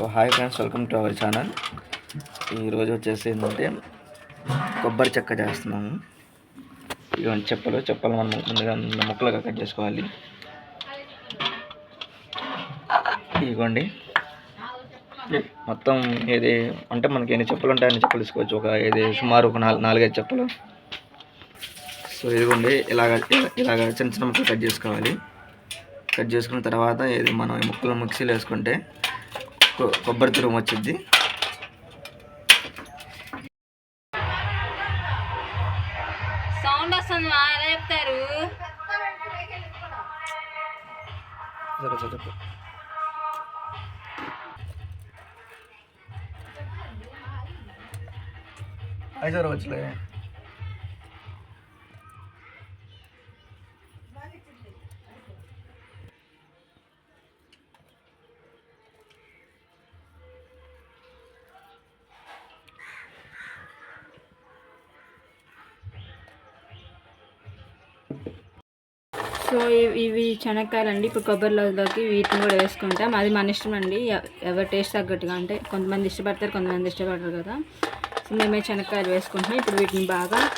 So hi friends welcome to our channel. ఈరోజు వచ్చేసి ఏంటంటే కొబ్బరి చెక్క చేస్తున్నాము. ఇవన్నీ చెప్పలు చెప్పలు మనం ముందుగా ముక్కలుగా కట్ చేసుకోవాలి. ఇదిగోండి మొత్తం ఏది అంటే మనకి ఎన్ని చెప్పులు ఉంటాయని చెప్పులు తీసుకోవచ్చు. ఒక ఏది సుమారు ఒక నాలుగు నాలుగైదు చెప్పులు. సో ఇదిగోండి ఇలాగ ఇలాగ చిన్న చిన్న ముక్కలు కట్ చేసుకోవాలి. కట్ చేసుకున్న తర్వాత ఇది మనం ఈ ముక్కలు మిక్సీలో వేసుకుంటే కొబ్బరి తురుము వచ్చింది. సౌండ్ వస్తుంది మా ఎలా చెప్తారు. సరే సరే చెప్పు. ఐదు వచ్చలే సో ఇవి- ఇవి శనక్కాయలు అండి ఇప్పుడు కొబ్బరిలోకి వీటిని కూడా వేసుకుంటాం అది మన ఇష్టం అండి. ఎవరి టేస్ట్ తగ్గట్టుగా అంటే కొంతమంది ఇష్టపడతారు కొంతమంది ఇష్టపడరు కదా. సో మేమే శనక్కాయలు వేసుకుంటున్నాం. ఇప్పుడు వీటిని బాగా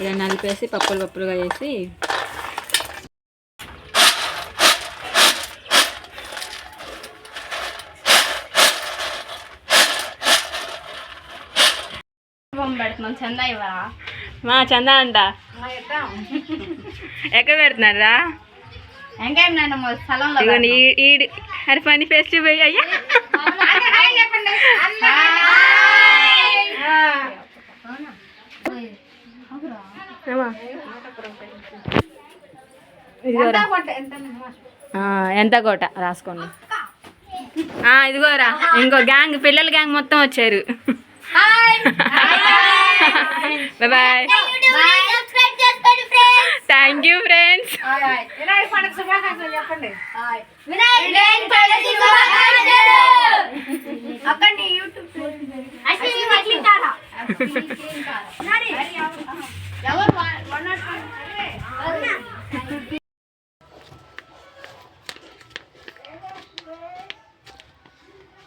ఇలా నలిపేసి పప్పులు పప్పులుగా చేసి పెడుతున్నాం. చందా ఇవ్వరా? మా చందా అంట. ఎక్కడ పెడుతున్నారా? అరే పని ఫెస్టివ్ అయ్యా. ఎంత కోట? రాసుకోండి. ఇదిగోరా ఇంకో గ్యాంగ్ పిల్లల గ్యాంగ్ మొత్తం వచ్చారు. Bye thank you friends Vinayaka పండుగ శుభాకాంక్షలు చెప్పండి. అక్కండి యూట్యూబ్ ఎవరు వన్ నాట్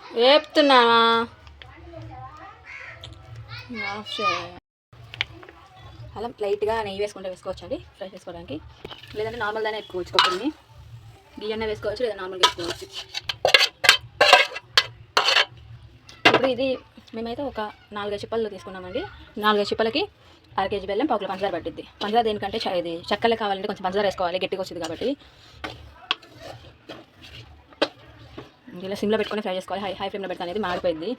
వేపుతున్నావా ఆఫ్ అలా లైట్గా నెయ్యి వేసుకుంటే వేసుకోవచ్చు అండి ఫ్రై చేసుకోవడానికి. లేదంటే నార్మల్గానే ఎక్కువచ్చు వేసుకోవచ్చు కొబ్బరిని గియ్యన్న వేసుకోవచ్చు లేదా నార్మల్గా వేసుకోవచ్చు. ఇప్పుడు ఇది మేమైతే ఒక నాలుగైదు చిప్పలు తీసుకున్నామండి. నాలుగైదు చిప్పలకి అర కేజీ బెల్లం పావుకిలో పంచదార పట్టిద్ది. పంచదార దేనికంటే చ- ఇది చక్కలే కావాలంటే కొంచెం పంచదార వేసుకోవాలి గట్టిగా వచ్చింది కాబట్టి. ఇలా సిమ్లో పెట్టుకొని ఫ్రై చేసుకోవాలి. హై హై ఫ్లేమ్లో పెడతా అనేది మారిపోయింది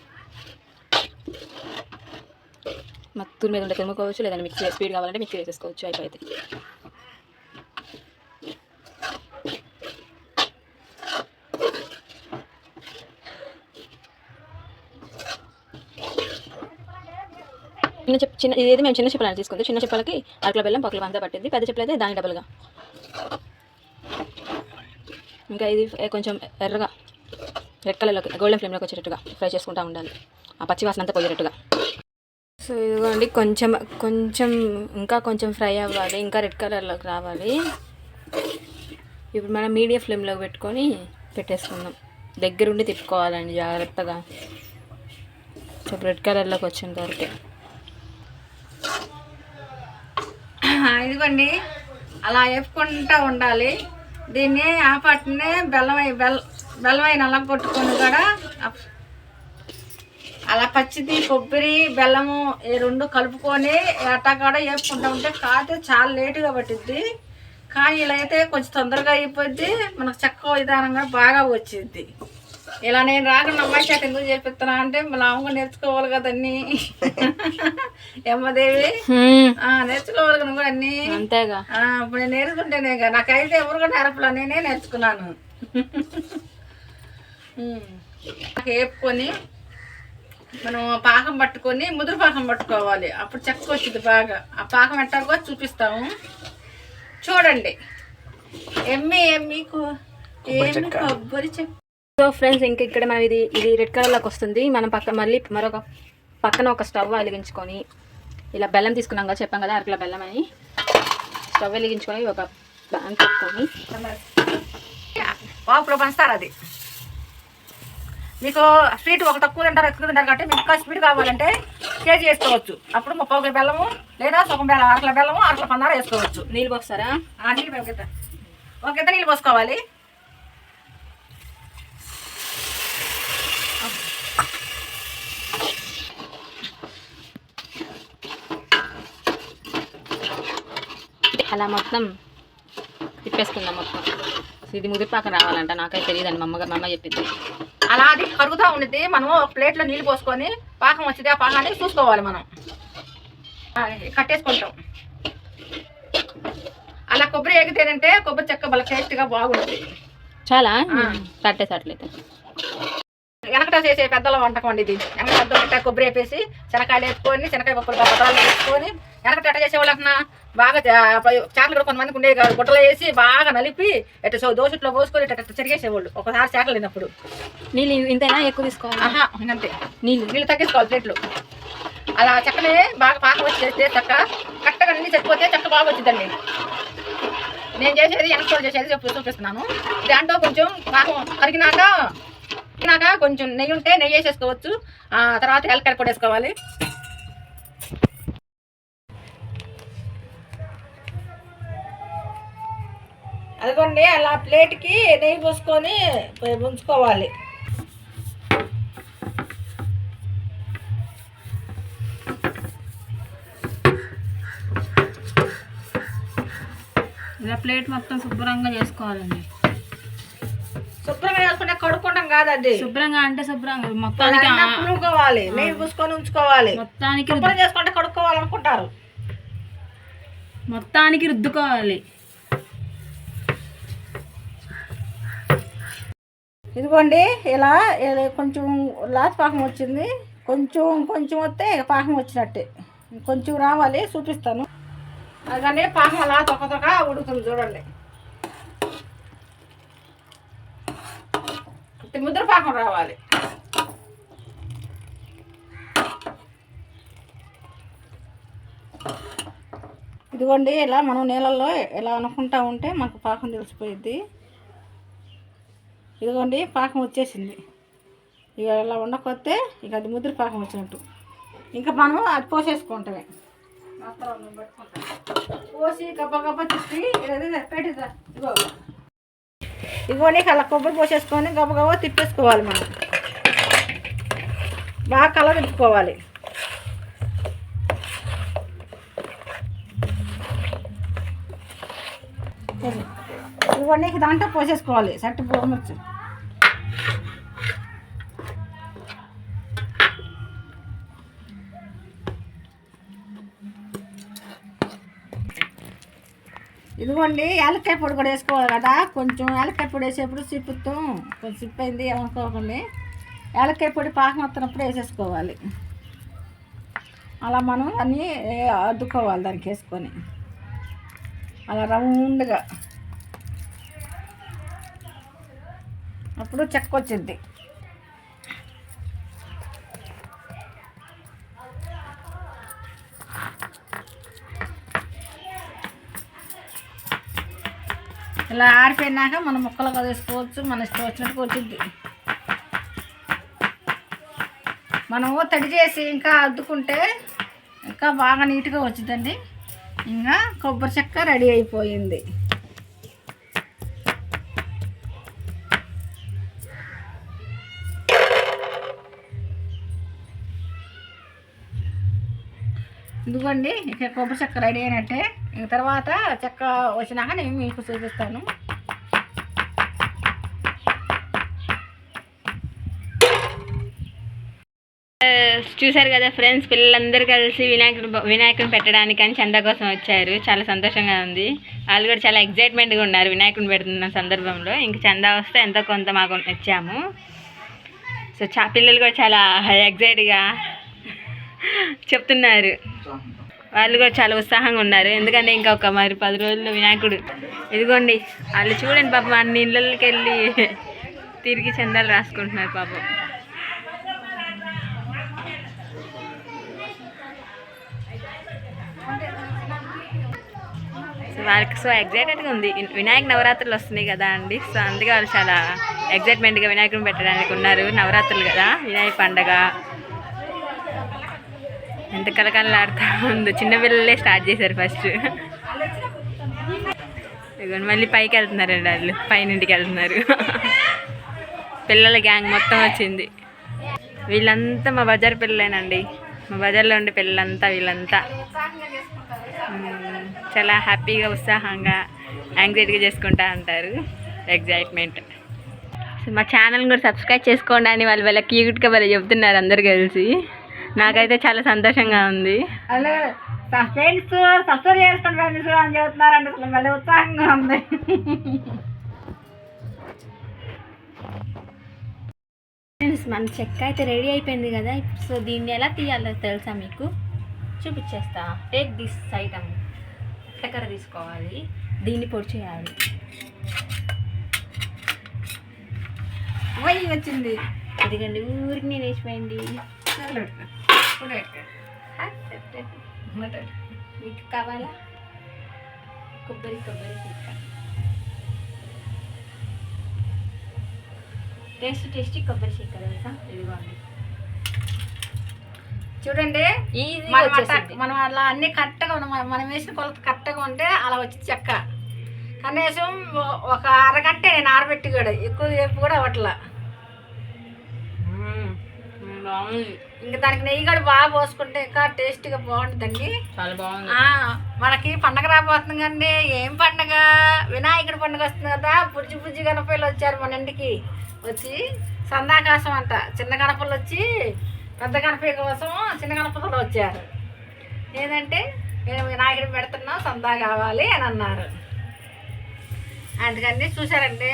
మత్తూరు మీద ఉంటే తురుముకోవచ్చు లేదంటే మిక్సీ స్పీడ్ కావాలంటే మిక్సీ వేసేసుకోవచ్చు అయిపోయింది. చిన్న చెప్ చిన్న ఇది మేము చిన్న చెప్పాలని తీసుకుంది చిన్న చెప్పలకి అరకుల బెల్లం పక్కల వంద పట్టింది. పెద్ద చెప్పలు అయితే దాని డబుల్గా ఇంకా ఇది కొంచెం ఎర్రగా రెడ్ కలర్లోకి గోల్డెన్ ఫ్లేమ్లోకి వచ్చేటట్టుగా ఫ్రై చేసుకుంటూ ఉండాలి. ఆ పచ్చి వాసన అంతా పోయేటట్టుగా. సో ఇదిగోండి కొంచెం కొంచెం ఇంకా కొంచెం ఫ్రై అవ్వాలి ఇంకా రెడ్ కలర్లోకి రావాలి. ఇప్పుడు మనం మీడియం ఫ్లేమ్లో పెట్టుకొని పెట్టేసుకుందాం. దగ్గరుండి తిప్పుకోవాలండి జాగ్రత్తగా. సో రెడ్ కలర్లోకి వచ్చిన వరకే ఇదిగోండి అలా వేపుకుంటూ ఉండాలి. దీన్ని ఆ పట్టునే బెల్లం అయి- బెల్ బెల్లం అయిన అలా కొట్టుకొని కూడా అలా పచ్చిది కొబ్బరి బెల్లము ఈ రెండు కలుపుకొని అట్టా కూడా వేపుకుంటూ ఉంటే కాతే చాలా లేటుగా పట్టిద్ది. కానీ ఇలా అయితే కొంచెం తొందరగా అయిపోద్ది. మనకు చక్కగా విధానంగా బాగా వచ్చింది ఇలా నేను రాకుండా అమ్మాయి చేత ఎందుకు చేపిస్తున్నా అంటే మా లాంగ్ నేర్చుకోవాలి కదన్నీ ఎమ్మదేవి ఆ, నేర్చుకోవాలి కదా కూడా అన్నీ. అంతేగా. ఇప్పుడు నేను నేర్చుకుంటేనే నాకైతే ఎవరు కూడా నేర్పలా నేనే నేర్చుకున్నాను. నాకు వేపుకొని మనం పాకం పట్టుకొని ముదురు పాకం పట్టుకోవాలి. అప్పుడు చెక్క వచ్చింది బాగా. ఆ పాకం ఎట్టాగో చూపిస్తాము. చూడండి. ఎమ్మి ఎమ్మి ఏమి కొబ్బరి చెక్క? సో ఫ్రెండ్స్ ఇంక ఇక్కడ మనం ఇది ఇది రెడ్ కలర్లోకి వస్తుంది. మనం పక్క మళ్ళీ మరొక పక్కన ఒక స్టవ్ వెలిగించుకొని ఇలా బెల్లం తీసుకున్నాం కదా చెప్పాం కదా అరకిలో బెల్లం అని. స్టవ్ వెలిగించుకొని ఒక ప్యాన్ పెట్టుకొని బాపులో పంచుతారు అది. మీకు స్వీట్ ఒక తక్కువ తింటారు ఎక్కువ తింటారు కాబట్టి మీకు ఇంకా స్వీట్ కావాలంటే కేజీ వేసుకోవచ్చు. అప్పుడు ముప్పై కిలో బెల్లము లేదా సగం బెల్లం అరకిల బెల్లము అరకిల పందార వేసుకోవచ్చు. నీళ్ళు పోస్తారా? ఆ నీళ్ళు ఒక ఒక గిద్ద నీళ్ళు పోసుకోవాలి. అలా మొత్తం తిప్పేసుకుందాం మొత్తం. ఇది ముదిరిపాక రావాలంట నాకైతే తెలియదండి మా అమ్మ మా అమ్మ చెప్పింది. అలా అది కరుగుతూ ఉండిద్ది. మనం ఒక ప్లేట్లో నీళ్ళు పోసుకొని పాకం వచ్చింది ఆ పాకాన్ని చూసుకోవాలి మనం. కట్టేసుకుంటాం. అలా కొబ్బరి ఎగితేనంటే కొబ్బరి చెక్క బాగా టేస్ట్గా బాగుంటుంది. చాలా? కట్టేసి అట్లయితే వెనకట చేసే పెద్దల వంటకం అండి ఇది. వెనక పెద్ద వంట కొబ్బరి వేపేసి శనకాయలు వేసుకొని శనకాయ పప్పులు బతాలు వేసుకొని వెనకట ఎట్ట చేసేవాళ్ళు అంటున్నా. బాగా చా- చాట్లు కూడా కొంతమందికి ఉండేవి కాదు. గుట్టలు వేసి బాగా నలిపి ఎట్ట సో దోశట్లో పోసుకొని ఇట్ట చెరిగేసేవాళ్ళు. ఒకసారి చాట్లు లేనప్పుడు నీళ్ళు ఇంతైనా ఎక్కువ తీసుకోవాలి. ఆహా ఇంకంతే. నీళ్ళు. నీళ్ళు తగ్గించుకోవాలి ప్లేట్లు. అలా చెక్కని బాగా పాకం వచ్చి చేస్తే చెక్క కరెక్ట్గా అన్ని చచ్చిపోతే చెక్క బాగా వచ్చిందండి నేను చేసేది వెనక చేసేది చెప్పు చూపిస్తున్నాను. దాంట్లో కొంచెం పాకం కరిగినాక కరిగినాక కొంచెం నెయ్యి ఉంటే నెయ్యి వేసేసుకోవచ్చు. ఆ తర్వాత ఎలకర కూడా వేసుకోవాలి. అదిగోండి అలా ప్లేట్కి నెయ్యి పోసుకొని ఉంచుకోవాలి. ఇలా ప్లేట్ మొత్తం శుభ్రంగా చేసుకోవాలండి. శుభ్రంగా చేసుకుంటే కడుక్కుంటాం కాదండి. శుభ్రంగా అంటే శుభ్రంగా మొత్తానికి పులుకోవాలి నెయ్యి పూసుకొని ఉంచుకోవాలి. మొత్తానికి శుభ్రం చేసుకుంటే కడుక్కోవాలనుకుంటారు. మొత్తానికి రుద్దుకోవాలి. ఇదిగోండి ఇలా కొంచెం లాస్ పాకం వచ్చింది. కొంచెం కొంచెం వస్తే ఇక పాకం వచ్చినట్టే. కొంచెం రావాలి చూపిస్తాను. అలాగే పాకం అలా తొక్క తొక్క ఉడుకుతుంది చూడండి. ఇది ముద్ర పాకం రావాలి. ఇదిగోండి ఇలా మనం నీళ్ళల్లో ఇలా అనుకుంటా ఉంటే మనకు పాకం తెలిసిపోయిద్ది. ఇదిగోండి పాకం వచ్చేసింది. ఇక ఇలా ఉండకపోతే ఇక అది ముద్ర పాకం వచ్చినట్టు. ఇంకా మనం అది పోసేసుకుంటామే. పోసి గబ్బ గబ్బ తిప్పి పెట్టిదా ఇగో ఇదిగోండి అలా కొబ్బరి పోసేసుకొని గబ్బ గబ్బ తిప్పేసుకోవాలి మనం. బాగా కల తిప్పుకోవాలి. ఇవన్నీ దాంట్లో పోసేసుకోవాలి. సట్టు పోమచ్చు ఇదిగోండి యాలక్కాయ పొడి కూడా వేసుకోవాలి కదా. కొంచెం యాలక్కాయ పొడి వేసేప్పుడు సిప్పుతాం కొంచెం సిప్ అయింది ఏమనుకోకండి. యాలక్కాయ పొడి పాకం వస్తున్నప్పుడు వేసేసుకోవాలి. అలా మనం అన్నీ అద్దుకోవాలి దానికి వేసుకొని. అలా రౌండ్గా. అప్పుడు చెక్క వచ్చింది ఇలా ఆరిపోయినాక మనం ముక్కలు కదేసుకోవచ్చు మన ఇష్టం వచ్చినట్టు వచ్చింది మనము తడి చేసి ఇంకా అద్దుకుంటే ఇంకా బాగా నీట్గా వచ్చిందండి ఇంకా కొబ్బరి చెక్క రెడీ అయిపోయింది. ఇదిగోండి ఇక కొబ్బరి చెక్క రెడీ అయినట్టే. ఇంక తర్వాత చెక్క వచ్చినాక నేను మీకు చూపిస్తాను. చూశారు కదా ఫ్రెండ్స్ పిల్లలందరూ కలిసి వినాయకుడు వినాయకుడిని పెట్టడానికి అని చందా కోసం వచ్చారు. చాలా సంతోషంగా ఉంది. వాళ్ళు కూడా చాలా ఎగ్జైట్మెంట్గా ఉన్నారు వినాయకుడిని పెడుతున్న సందర్భంలో. ఇంక చందా వస్తే ఎంతో కొంత మాకు వచ్చాము సో చా పిల్లలు కూడా చాలా ఎగ్జైట్గా చెప్తున్నారు. వాళ్ళు కూడా చాలా ఉత్సాహంగా ఉన్నారు. ఎందుకంటే ఇంకా ఒక మరి పది రోజుల్లో వినాయకుడు. ఇదిగోండి వాళ్ళు చూడండి పాపం అన్ని ఇళ్ళకి వెళ్ళి తిరిగి చందాలు రాసుకుంటున్నారు పాపం. సో వాళ్ళకి సో ఎగ్జైటెడ్గా ఉంది. వినాయక నవరాత్రులు వస్తున్నాయి కదా అండి. సో అందుకే వాళ్ళు చాలా ఎగ్జైట్మెంట్గా వినాయకుడిని పెట్టడానికి ఉన్నారు. నవరాత్రులు కదా వినాయక పండగ. ఎంత కలకలలాడుతూ ఉందో చిన్నపిల్లలే స్టార్ట్ చేశారు ఫస్ట్ ఇదిగోండి మళ్ళీ పైకి వెళ్తున్నారండి వాళ్ళు. పైనింటికి వెళ్తున్నారు. పిల్లల గ్యాంగ్ మొత్తం వచ్చింది. వీళ్ళంతా మా బజార్ పిల్లలేనండి. మా బజార్లో ఉండే పిల్లలంతా వీళ్ళంతా. చాలా హ్యాపీగా ఉత్సాహంగా యాంగ్జైటీగా చేసుకుంటా అంటారు ఎగ్జైట్మెంట్ సో మా ఛానల్ కూడా సబ్స్క్రైబ్ చేసుకోండి అని వాళ్ళు వాళ్ళ క్యూట్గా వాళ్ళు చెప్తున్నారు అందరు కలిసి. నాకైతే చాలా సంతోషంగా ఉంది. అలా ఫ్రెండ్స్ సబ్స్క్రైబ్ చేసుకుని ఫ్రెండ్స్ అని చెబుతున్నారంటే అసలు మళ్ళీ ఉత్సాహంగా ఉంది. ఫ్రెండ్స్ మన చెక్క అయితే రెడీ అయిపోయింది కదా. సో దీన్ని ఎలా తీయాలో తెలుసా మీకు? చూపించేస్తా టేక్ దిస్ ఐటమ్ చక్కెర తీసుకోవాలి. దీన్ని పొడి చేయాలి. పోయి వచ్చింది. ఎందుకండి ఊరికి నేను వేసిపోయింది మీకు కావాలా కొబ్బరి కొబ్బరి టేస్ట్ టేస్టీ కొబ్బరి చెక్క తెలుసా ఇదిగోండి చూడండి. మనం అలా అన్ని కరెక్ట్గా ఉన్న మనం- వేసిన కొలత కరెక్ట్గా ఉంటే అలా వచ్చింది చెక్క. కనీసం ఒక అరగంట నేను ఆరబెట్టి కూడా ఎక్కువ సేపు కూడా అవ్వట్లా. బాగుంది ఇంకా దానికి నెయ్యి కూడా బాగా పోసుకుంటే ఇంకా టేస్టీగా బాగుంటుందండి. చాలా బాగుంది. మనకి పండగ రాబోతుంది కండి ఏం పండగ? వినాయకుడి పండుగ వస్తుంది కదా. బుజ్జి బుజ్జి గణపయ్యలు వచ్చారు మన ఇంటికి. వచ్చి సందాకాశం అంట. చిన్న గణపలు వచ్చి పెద్ద గణపయ్య కోసం చిన్న గణపతులు వచ్చారు. ఏంటంటే మేము వినాయకుడిని పెడుతున్నాం సందా కావాలి అని అన్నారు. అందుకని చూసారండి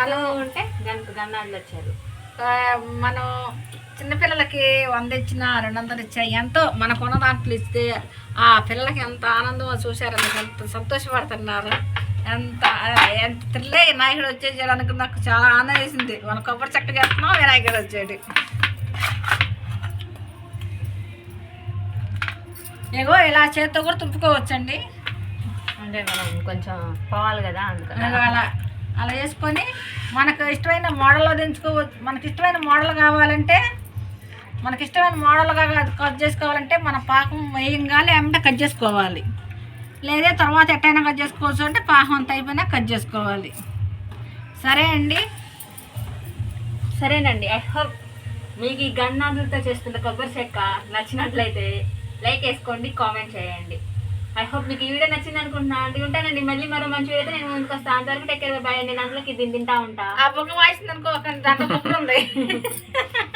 మనం ఉంటే గంట గన్నాళ్ళు వచ్చారు మనం చిన్నపిల్లలకి వంద ఇచ్చినా రెండు వందలు ఇచ్చినా ఎంతో మనకున్న దాంట్లో ఇస్తే ఆ పిల్లలకి ఎంత ఆనందమో చూసారు ఎంత సంతోషపడుతున్నారు. ఎంత ఎంత త్రిల్లే వినాయకుడు వచ్చేసేయడానికి నాకు చాలా ఆనందం వేసింది. మన కొబ్బరి చెక్క చేస్తున్నాం వినాయకుడు వచ్చేది ఏగో ఇలా చేత్తో కూడా తుంపుకోవచ్చండి. అంటే మనం కొంచెం పోవాలి కదా అందుకని అలా అలా అలా వేసుకొని మనకు ఇష్టమైన మోడల్లో దించుకోవచ్చు. మనకి ఇష్టమైన మోడల్ కావాలంటే మనకి ఇష్టమైన మోడల్గా కట్ చేసుకోవాలంటే మన పాకం వేయంగానే ఏమంటే కట్ చేసుకోవాలి. లేదా తర్వాత ఎట్టయినా కట్ చేసుకోవచ్చు అంటే పాకం అంత అయిపోయినా కట్ చేసుకోవాలి. సరే అండి? సరేనండి. ఐ హోప్ మీకు ఈ గన్నాదులతో చేస్తున్న కొబ్బరి చెక్క నచ్చినట్లయితే లైక్ వేసుకోండి కామెంట్ చేయండి. ఐ హోప్ మీకు ఈ వీడియో నచ్చింది అనుకుంటున్నా. అండి ఉంటానండి. మళ్ళీ మరో మంచి వీడియో నేను ముందుకు వస్తాను అంతవరకు టెక్ బాయ్ అండి. అందులోకి దీన్ని తింటా ఉంటా. ఆ బుగ్గ వాయిస్తుంది అనుకో దాంట్లో ఉంది.